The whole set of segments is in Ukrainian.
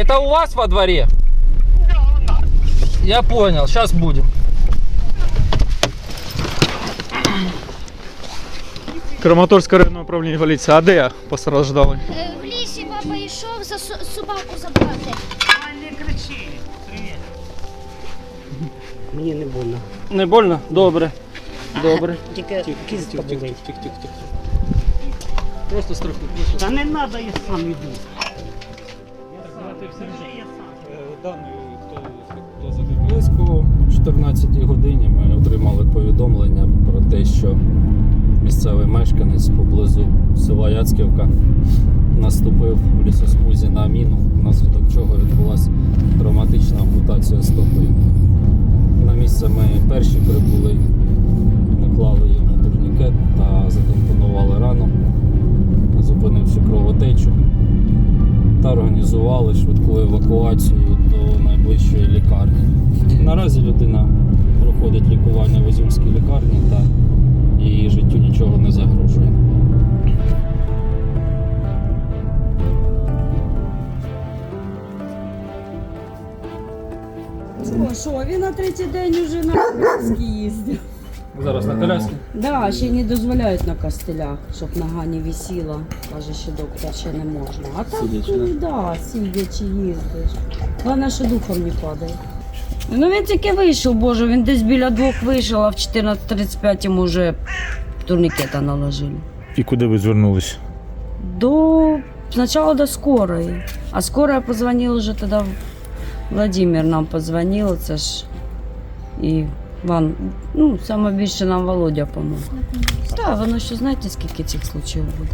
Это у вас во дворе? Я понял, сейчас будем. Краматорське районне управління поліції. А де постраждали? Е, В лісі баба йшов за со- собаку забрати. Мені не больно. Не больно? Добре. Добре. Тільки кістка болить. Просто страхуй. Та не треба, я сам йду. Близько о 14 годині ми отримали повідомлення про те, що місцевий мешканець поблизу села Яцьківка наступив у лісосмузі на міну, організували швидку евакуацію до найближчої лікарні. Наразі людина проходить лікування в Ізюмській лікарні та її життю нічого не загрожує. Що, він на третій день уже на коляски їздив. Зараз на коляску. Да, ще не дозволяють на костелях, щоб нога не висіла. Каже, що доктор ще не можна. А так, Сидячи, ну, да, сидячи їздиш. Головне, що духом не падає. Ну він тільки вийшов, боже, він десь біля двох вийшов, а в 14.35 йому вже турнікета наложили. І куди ви звернулись? До спочатку до скорої. А скорая позвонила вже тоді. Владимир нам позвонив, це ж і Ван, ну, саме більше нам Володя помог. Так, воно ще знаєте, скільки цих случаїв буде.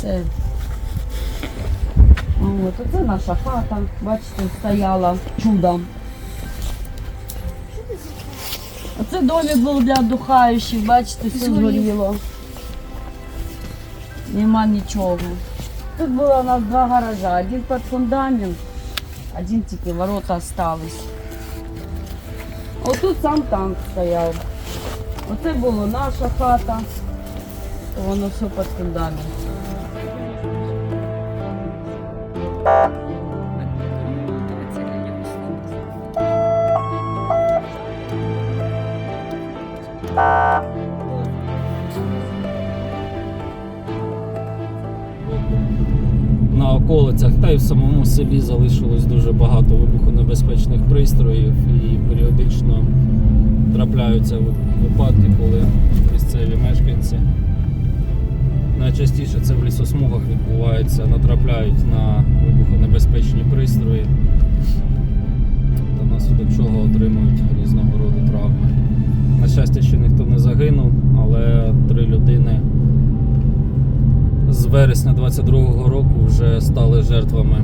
Це. От, оце наша хата, бачите, стояла чудом. Оце домик був для отдухаючих, бачите, все згоріло. Нема нічого. Тут було у нас два гаража. Один під фундамент, один тільки ворота остались. Отут сам танк стояв. Оце була наша хата. Воно все під фундамент. На околицях та й в самому селі залишилось дуже багато вибухонебезпечних пристроїв і періодично трапляються випадки, коли місцеві мешканці найчастіше це в лісосмугах відбувається, натрапляють на вибухонебезпечні пристрої, та внаслідок чого отримують різного роду травми. На щастя, ще ніхто не загинув, але три людини з вересня 22-го року вже стали жертвами